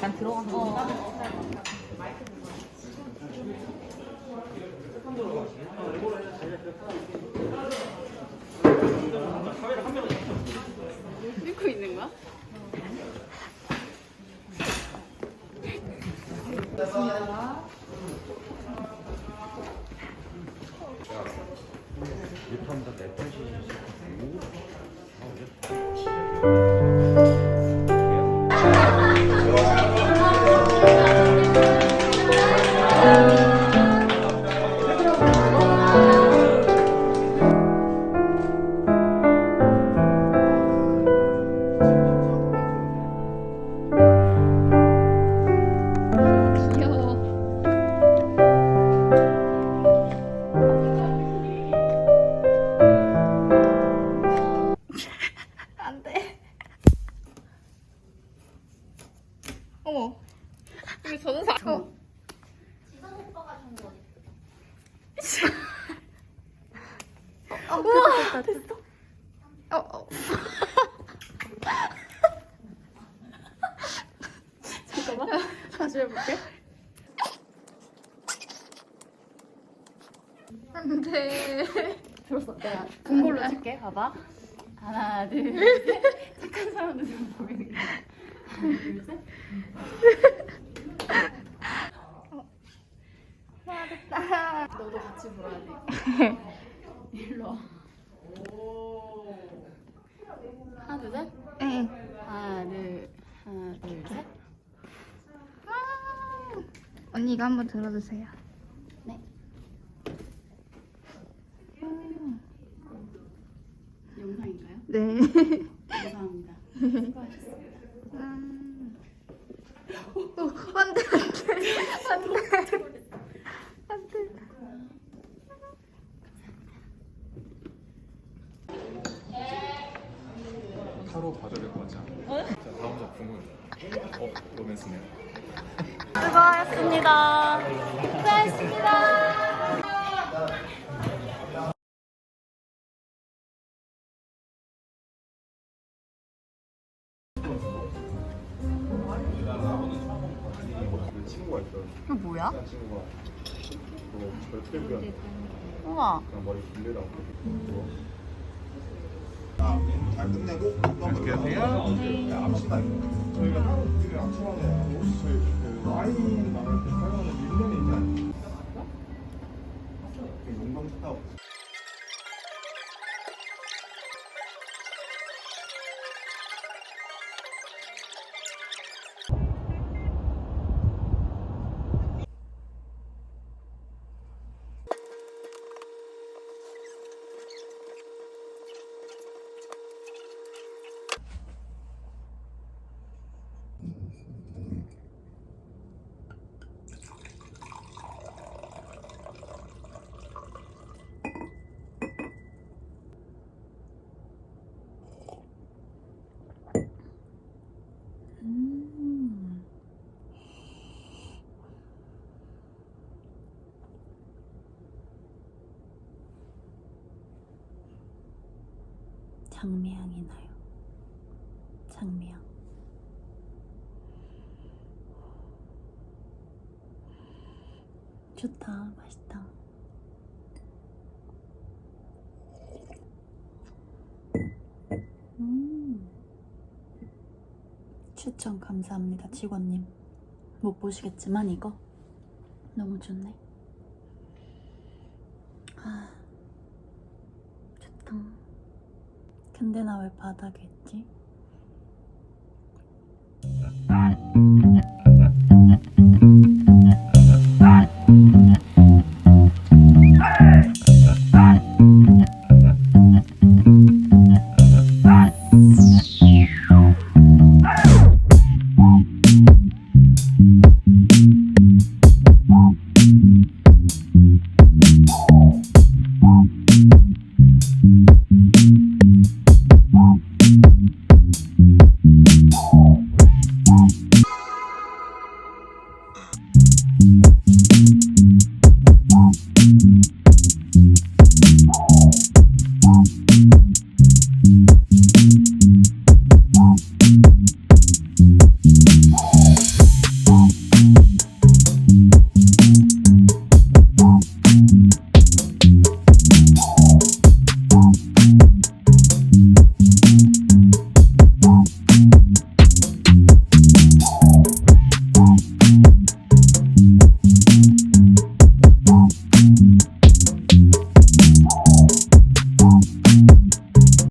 난 들어간 거. 찍고 있는 거야? 귀여워. 어머. 이거 저는 사. 어. 어, 우와, 됐어. 어, 어. 잠깐만. 다시 해볼게. 안 돼. 들었어. 내가 본 걸로 줄게. 봐봐. 하나, 둘, 셋. 착한 사람들 좀 보이는 거. 됐다. 너도 같이 불어야 돼. 일로 와. 하나, 둘, 셋. 응. 하나, 둘, 하나, 둘, 셋. 언니가 한번 들어주세요. 네. 영상인가요? 네. 감사합니다. 수고하셨습니다. 음. 어, 안 돼, 안 돼. 안 돼. 안 돼. 타로 봐줘야 될 것 같지 않아? 자 다음 작품은 어? 로맨스네요 수고하셨습니다. 수고하셨습니다. 친구가 있던 이거 뭐야? 친한 친구가 뭐 저를 트래블한 우와. 그냥 머리 길르다 고잘 끝내고 어떻게 하세요? 암시나 저희가 다른 분들이 암시하는 혹시 저희 그 와인 말할 때 사용하는 밀면이 있지 않나요? 장미향이 나요. 장미향. 좋다. 맛있다. 음. 추천 감사합니다, 직원님. 못 보시겠지만 이거 너무 좋네. 아, 좋다. 근데 나 왜 바닥에 있지?